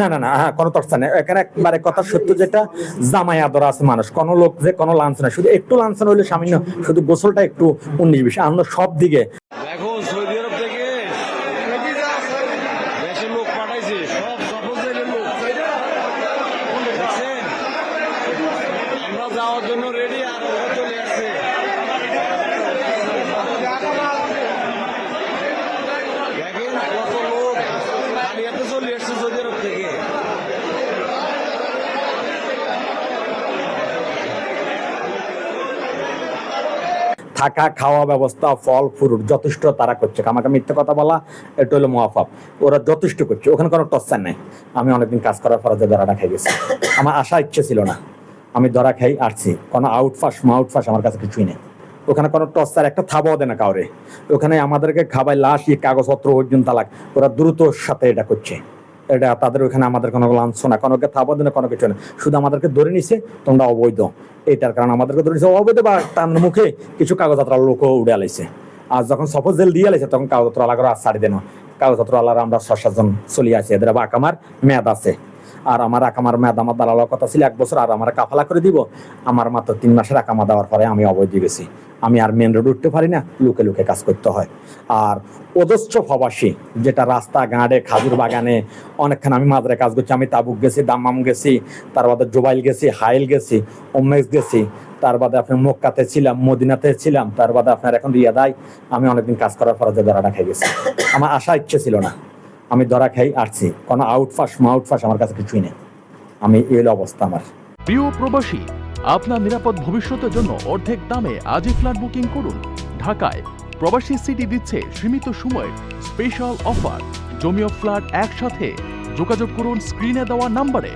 না না না হ্যাঁ কোনো তর্সা নেই। এখানে একবারে কথা সত্য যেটা জামাই আদর আছে মানুষ। কোন লোক যে কোনো লাঞ্ছনা শুধু একটু লাঞ্ছনা হলে সামান্য শুধু গোসলটা একটু উনিশ বিশ। অন্য সব দিকে। দেখো সৌদি আরব থেকে দেশের লোক পাঠাইছে। সব সফল লোক। আমরা যাওয়ার জন্য রেডি আর ওরা চলে আসছে দেখেন কত লোক খালি হাতে চলে আসছে সৌদি আরব থেকে থাকা, খাওয়া ব্যবস্থা, ফল ফ্রুট যথেষ্ট তারা করছে। আমাকে মিথ্যে কথা বলা, এটা হলো মহাফাপ ওরা যথেষ্ট করছে। ওখানে কোনো টর্চার নেই। আমি অনেকদিন কাজ করার পরে ধরাটা খাই গেছি। আমার আশা ইচ্ছে ছিল না। আমি ধরা খাই, আসছি। কোনো আউটফাস মাউটফাস আমার কাছে কিছুই নেই। ওখানে কোনো টর্চার, একটা থাবাও দেয় না কাউরে। ওখানে আমাদেরকে খাবাই লাশ ইয়ে কাগজপত্র অর্জুন তালাক ওরা দ্রুতর সাথে এটা করছে। এটা তাদের ওখানে আমাদের কোনো লাঞ্ছনা, কোনো থাবা দেয় না কোনো কিছু না শুধু আমাদেরকে ধরে নিছে, তোমরা অবৈধ। এটার কারণে আমাদেরকে ধরে নিছে, অবৈধ বা তার মুখে কিছু কাগজপত্র লোকও উড়ে আলাইছে আর যখন সফর জেল দিয়ে আলাইছে তখন কাগজপত্র আলাদা আর ছাড়ি দেন কাগজপত্র আলাদা আমরা সাতজন চলিয়ে আছি এদের বা আকামার মেয়াদ আছে। আর আমার আকামার মেয়াদ আমার দালালের কথা ছিল এক বছর, আর আমার কাফালা করে দিব। আমার মাত্র তিন মাসের আকামা দেওয়ার পরে আমি অবৈধ গেছি। আমি আর মেন রোড উঠতে পারি না, লুকে লুকে কাজ করতে হয়। আর ওদস্য প্রবাসী, যেটা রাস্তা, গাঁড়ে, খাজুর বাগানে অনেকক্ষণ আমি মাদ্রে কাজ করছি। আমি তাবুক গেছি, দাম্মাম গেছি, তার বাদে জোবাইল গেছি, হাইল গেছি ওমেক্স গেছি, তার বাদে আপনার মক্কাতে ছিলাম, মদিনাতে ছিলাম, তার বাদে আপনার এখন রিয়াদাই আমি অনেকদিন কাজ করার পরে যে ধরাটা খাই গেছি। আমার আশা ইচ্ছে ছিল না। আমি ধরা খাই, আসছি। কোনো আউটফাস মাউটফাস আমার কাছে কিছুই নেই। আমি এই অবস্থা আমার। প্রিয় প্রবাসী, আপনার নিরাপদ ভবিষ্যতের জন্য অর্ধেক দামে আজই ফ্ল্যাট বুকিং করুন। ঢাকায় প্রবাসী সিটি দিচ্ছে সীমিত সময়ের স্পেশাল অফার জমিও ফ্ল্যাট একসাথে। যোগাযোগ করুন স্ক্রিনে দেওয়া নাম্বারে